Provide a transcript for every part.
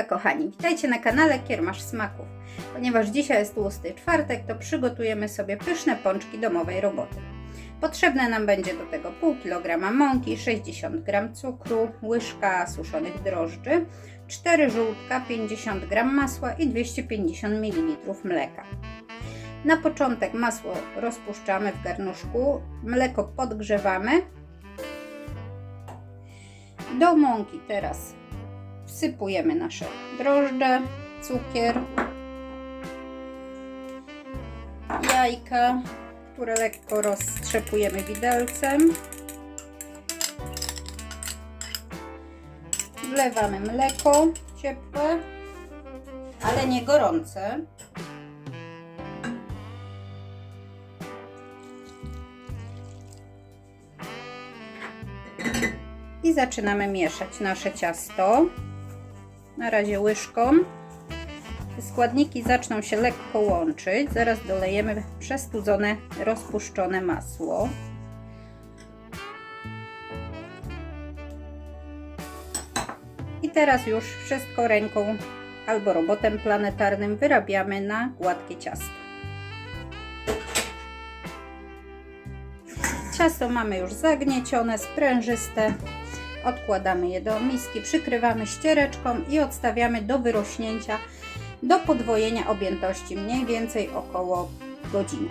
Kochani, witajcie na kanale Kiermasz Smaków. Ponieważ dzisiaj jest tłusty czwartek, to przygotujemy sobie pyszne pączki domowej roboty. Potrzebne nam będzie do tego pół kilograma mąki, 60 g cukru, łyżka suszonych drożdży, 4 żółtka, 50 g masła i 250 ml mleka. Na początek masło rozpuszczamy w garnuszku, mleko podgrzewamy. Do mąki teraz wsypujemy nasze drożdże, cukier, jajka, które lekko rozstrzepujemy widelcem. Wlewamy mleko ciepłe, ale nie gorące. I zaczynamy mieszać nasze ciasto. Na razie łyżką. Składniki zaczną się lekko łączyć. Zaraz dolejemy przestudzone, rozpuszczone masło. I teraz już wszystko ręką albo robotem planetarnym wyrabiamy na gładkie ciasto. Ciasto mamy już zagniecione, sprężyste. Odkładamy je do miski, przykrywamy ściereczką i odstawiamy do wyrośnięcia, do podwojenia objętości mniej więcej około godziny.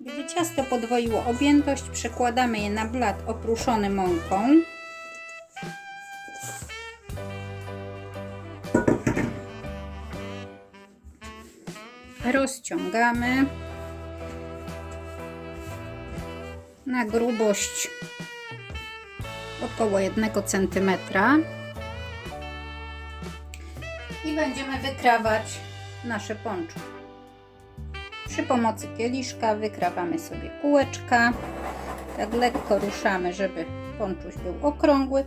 Gdy ciasto podwoiło objętość, przekładamy je na blat oprószony mąką. Rozciągamy na grubość około 1 cm i będziemy wykrawać nasze pączki. Przy pomocy kieliszka wykrawamy sobie kółeczka. Tak lekko ruszamy, żeby pączuś był okrągły.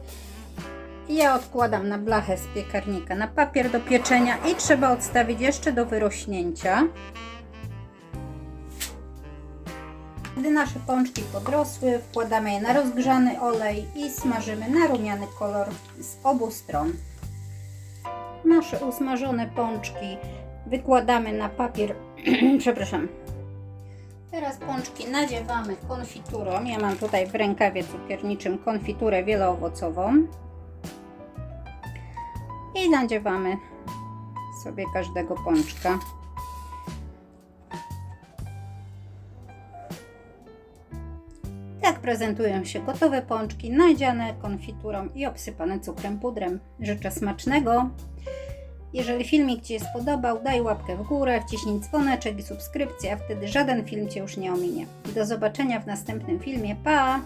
I ja odkładam na blachę z piekarnika na papier do pieczenia i trzeba odstawić jeszcze do wyrośnięcia. Gdy nasze pączki podrosły, wkładamy je na rozgrzany olej i smażymy na rumiany kolor z obu stron. Nasze usmażone pączki wykładamy na papier, przepraszam. Teraz pączki nadziewamy konfiturą. Ja mam tutaj w rękawie cukierniczym konfiturę wieloowocową. I nadziewamy sobie każdego pączka. Tak prezentują się gotowe pączki, nadziane konfiturą i obsypane cukrem pudrem. Życzę smacznego! Jeżeli filmik Ci się spodobał, daj łapkę w górę, wciśnij dzwoneczek i subskrypcję, a wtedy żaden film Cię już nie ominie. Do zobaczenia w następnym filmie. Pa!